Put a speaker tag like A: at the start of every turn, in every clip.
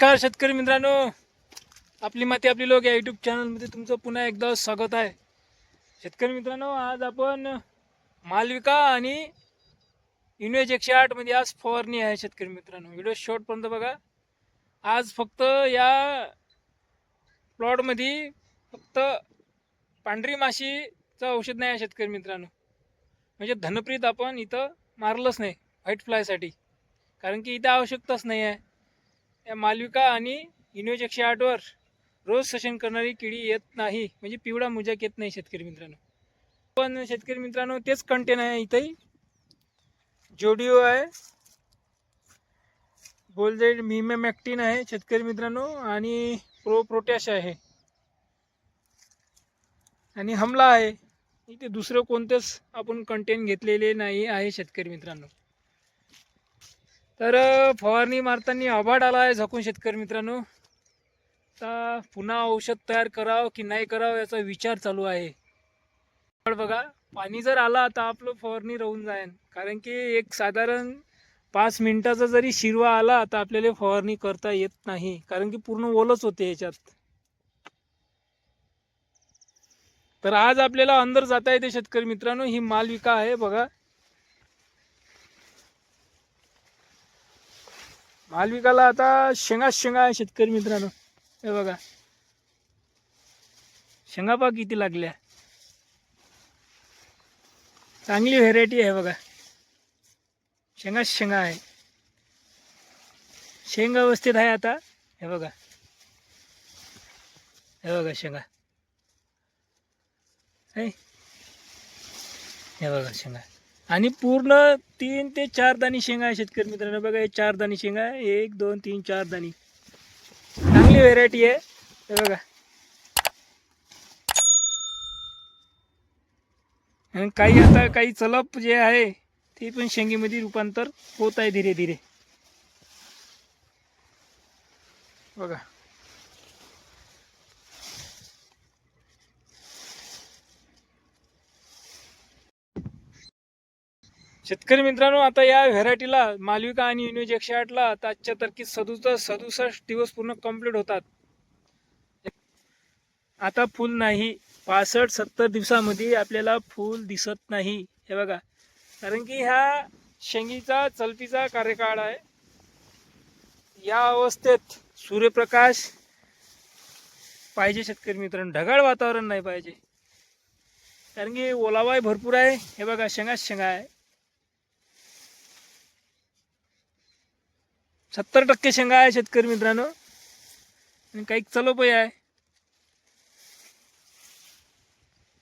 A: नमस्कार शेतकरी मित्रांनो. आपली माती आपली लोक या यूट्यूब चॅनलमध्ये तुमचं पुन्हा एकदा स्वागत आहे. शेतकरी मित्रांनो आज आपण मालविका आणि युनिवेज एकशे आठमध्ये आज फवारणी आहे शेतकरी मित्रांनो. व्हिडिओ शॉर्टपर्यंत बघा. आज फक्त या प्लॉटमध्ये फक्त पांढरी माशीचं औषध नाही आहे शेतकरी मित्रांनो. म्हणजे धनप्रीत आपण इथं मारलंच नाही व्हाईट फ्लायसाठी कारण की इथं आवश्यकताच नाही आहे. या मालविका आणि इनोज एकशे आठवर रोज सशन करणारी किडी येत नाही. म्हणजे पिवळा मुजाक येत नाही शेतकरी मित्रांनो. पण शेतकरी मित्रांनो तेच कंटेन आहे इथंही जोडिओ आहे. गोल्डेड मिमेमॅक्टिन आहे शेतकरी मित्रांनो. आणि प्रो प्रोटॅश आहे. आणि हमला आहे. इथे दुसरं कोणतेच आपण कंटेन घेतलेले नाही आहे शेतकरी मित्रांनो. तर फवारणी मारताना आभाड आला आहे झाकून शेतकरी मित्रांनो. आता पुन्हा औषध तयार करावं की नाही करावं याचा विचार चालू आहे. पण बघा पाणी जर आला तर आपलं फवारणी राहून जाईल कारण की एक साधारण पाच मिनिटाचा जरी शिरवा आला तर आपल्याला फवारणी करता येत नाही. कारण की पूर्ण ओलच होते याच्यात. तर आज आपल्याला अंदर जाता येते शेतकरी मित्रांनो. ही मालविका आहे बघा. मालविकाला आता शेंगा शेंगा आहे शेतकरी मित्रांनो. हे बघा. शेंगा पा किती लागल्या. चांगली व्हेरायटी आहे बघा. शेंगा शेंगा आहे. शेंग अवस्थेत आहे आता. हे बघा. हे बघा शेंगा. हे बघा शेंगा. आणि पूर्ण तीन ते चार दाणी शेंगा आहे शेतकरी मित्रांनो. बघा हे चार दाणी शेंगा एक दोन तीन चार दाणी. चांगली व्हेरायटी आहे. बघा. आणि काही आता काही चलप जे आहे ते पण शेंगेमध्ये रूपांतर होत आहे धीरे धीरे. बघा. शेतकरी मित्रांनो आता या व्हेरायटीला मालविका आणि युनिज एकशे आठला आता आजच्या तारखेत सदुसष्ट सदुसष्ट दिवस पूर्ण कंप्लीट होतात. आता फुल नाही. पासष्ट सत्तर दिवसामध्ये आपल्याला फुल दिसत नाही. हे बघा. कारण की ह्या शेंगीचा चलपीचा कार्यकाळ आहे. या अवस्थेत सूर्यप्रकाश पाहिजे शेतकरी मित्रांनो. ढगाळ वातावरण नाही पाहिजे. कारण की ओलावाही भरपूर आहे. हे बघा शेंगाच शेंगा आहे. सत्तर टक्के शेंगा आहे शेतकरी मित्रांनो. आणि काही चलोपही आहे.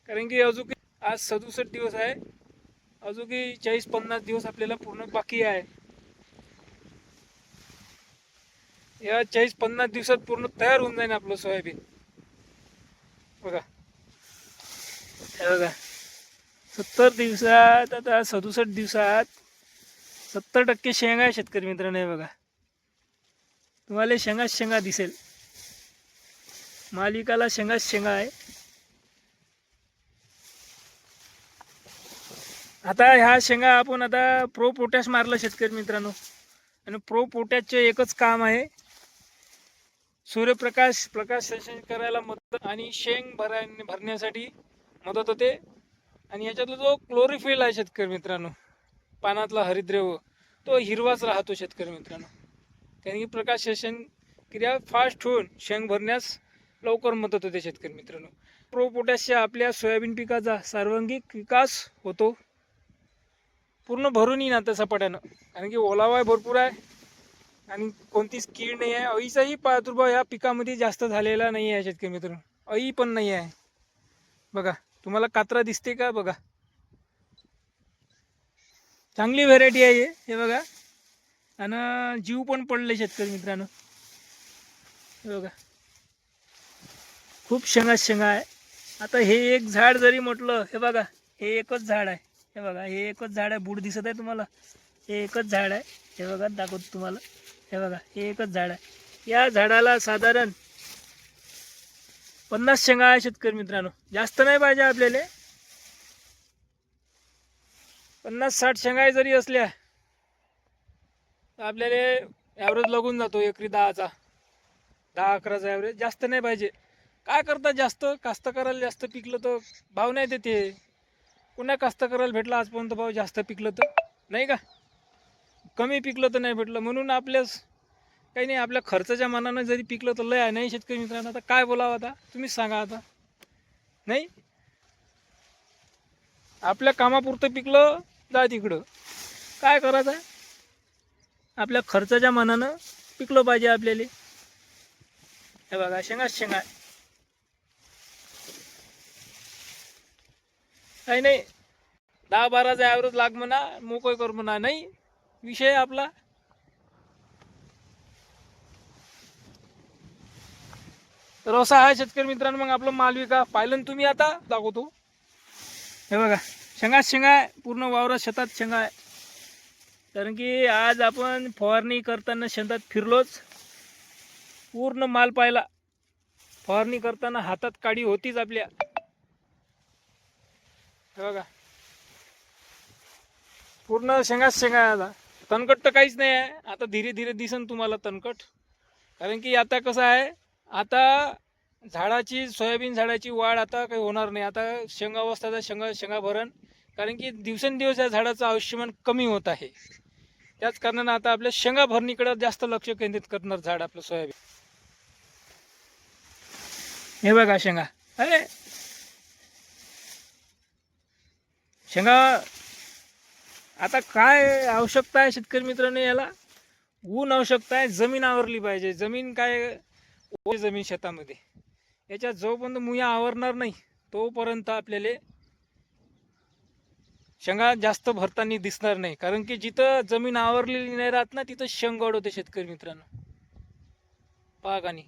A: कारण की अजून आज सदुसष्ट दिवस आहे. अजून चाळीस पन्नास दिवस आपल्याला पूर्ण बाकी आहे. या चाळीस पन्नास दिवसात पूर्ण तयार होऊन जाईल आपलं सोयाबीन. बघा. हे बघा. सत्तर दिवसात आता सदुसष्ट दिवसात सत्तर टक्के शेंगा आहे शेतकरी मित्रांनो बघा. तुम्हाला शेंगाच शेंगा दिसेल. मालिकाला शेंगाच शेंगा आहे. आता ह्या शेंगा आपण आता प्रो पोटॅश मारलं शेतकरी मित्रांनो. आणि प्रो पोटॅशचे एकच काम आहे. सूर्यप्रकाश प्रकाश संश्लेषण करायला मदत आणि शेंग भराय भरण्यासाठी मदत होते. आणि याच्यातला जो क्लोरिफिल आहे शेतकरी मित्रांनो पानातला हरिद्रव्य तो हिरवाच राहतो शेतकरी मित्रांनो. कारण की प्रकाश क्रिया फास्ट होऊन शेंग भरण्यास लवकर मदत होते शेतकरी मित्रांनो. प्रो पोटॅशच्या आपल्या सोयाबीन पिकाचा सर्वांगिक विकास होतो. पूर्ण भरून येईन आता सपाट्यानं. कारण की ओलावा भरपूर आहे. आणि कोणतीच कीड नाही आहे. अळीचाही प्रादुर्भाव या पिकामध्ये जास्त झालेला नाही आहे शेतकरी मित्रांनो. अळी पण नाही आहे. बघा तुम्हाला कात्रा दिसते का? बघा. चांगली व्हेरायटी आहे हे. हे बघा. आणि जीव पण पडले शेतकरी मित्रांनो. हे बघा. खूप शेंगा शेंगा आहे. आता हे एक झाड जरी म्हटलं हे बघा हे एकच झाड आहे. हे बघा हे एकच झाड आहे. बूड दिसत आहे तुम्हाला? हे एकच झाड आहे. हे बघा दाखवतो तुम्हाला. हे बघा हे एकच झाड आहे. या झाडाला साधारण पन्नास शेंगा आहे शेतकरी मित्रांनो. जास्त नाही पाहिजे आपल्याला. पन्नास साठ शेंगा जरी असल्या तर आपल्याला ॲव्हरेज लागून जातो एकरी दहाचा. दहा अकराचा ॲव्हरेज जास्त नाही पाहिजे. काय करता जास्त? कास्तकाराला जास्त पिकलं तर भाव नाही देते. पुन्हा कास्तकाराला भेटला आजपर्यंत भाव जास्त पिकलं तर? नाही का? कमी पिकलं तर नाही भेटलं. म्हणून आपल्यास काही नाही आपल्या खर्चाच्या मनानं जरी पिकलं तर लय आहे. नाही शेतकरी मित्रांनो आता काय बोलावं आता? तुम्हीच सांगा आता. नाही? आपल्या कामापुरतं पिकलं जा तिकडं. काय करायचं? आहे आपल्या खर्चाच्या मनानं पिकलो पाहिजे आपल्याला. हे बघा शेंगा शेंगा. आहे. काही नाही दहा बाराचा ॲव्हरेज लाग म्हणा मोकळ कर म्हणा नाही विषय आपला. तर असा आहे शेतकरी मित्रांनो मग आपलं माल विका पाहिलं तुम्ही आता? दाखवतो. हे बघा शेंगात शेंगा आहे पूर्ण वावरात शेतात शेंगा आहे. कारण की आज आपण फवारणी करताना शेतात फिरलोच. पूर्ण माल पाहिला. फवारणी करताना हातात काडी होतीच आपल्या. हे बघा. पूर्ण शेंगाच शेंगा आता. तणकट तर काहीच नाही आहे. आता धीरे धीरे दिसन तुम्हाला तणकट. कारण की आता कसं आहे आता झाडाची सोयाबीन झाडाची वाढ आता काही होणार नाही. आता शेंगा अवस्थाचा शेंगा शेंगा भरण. कारण की दिवसेंदिवस या झाडाचं आयुष्यमान कमी होत आहे. त्याच कारणानं आता आपल्या शेंगा भरणीकडे जास्त लक्ष केंद्रित करणार झाड आपलं सोयाबीन. हे बघा शेंगा. अरे! शेंगा आता काय आवश्यकता आहे शेतकरी मित्रांनो याला? ऊन आवश्यकता आहे जमीन आवरली पाहिजे. जमीन काय? जमीन शेतामध्ये. याच्यात जोपर्यंत मुया आवरणार नाही तोपर्यंत आपल्याला शेंगा जास्त भरताना दिसणार नाही. कारण की जिथं जमीन आवरलेली नाही राहत ना तिथं शेंगड होते शेतकरी मित्रांनो. पहा आणि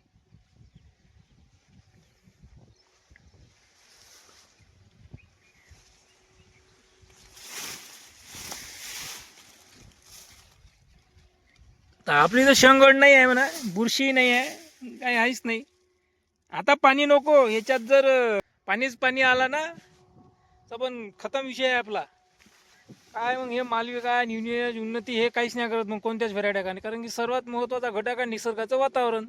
A: आपली तर शेंगड नाही आहे म्हणा बुरशी नाही आहे काही आहेच नाही. आता पाणी नको ह्याच्यात जर पाणीच पाणी आला ना तर पण खतम विषय आहे आपला. काय मग हे मालविका काय उन्नती हे काहीच नाही करत मग कोणत्याच व्हरायट्या कारण की सर्वात महत्त्वाचा घटक आहे निसर्गाचं वातावरण.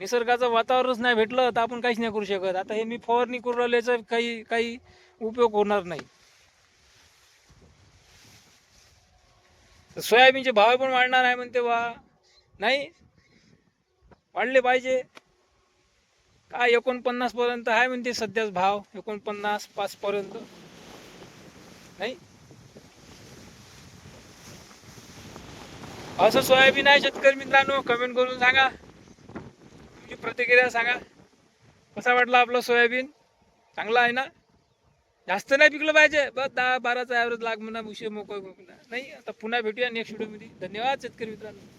A: निसर्गाचं वातावरणच नाही भेटलं तर आपण काहीच नाही करू शकत. आता हे मी फवारणी करू राहिल्याचं काही काही उपयोग होणार नाही. तर सोयाबीनचे भाव पण वाढणार आहे म्हणते वा नाही? वाढले पाहिजे. काय एकोणपन्नास पर्यंत आहे म्हणते सध्याच भाव. एकोणपन्नास पाच पर्यंत. नाही? असं सोयाबीन आहे शेतकरी मित्रांनो. कमेंट करून सांगा. तुमची प्रतिक्रिया सांगा. कसा वाटला आपलं सोयाबीन? चांगला आहे ना? जास्त नाही पिकलं पाहिजे. बस दहा बाराचा ॲव्हरेज लाग म्हणा उशीर मोकळ नाही आता पुन्हा भेटूया नेक्स्ट व्हिडिओमध्ये धन्यवाद शेतकरी मित्रांनो.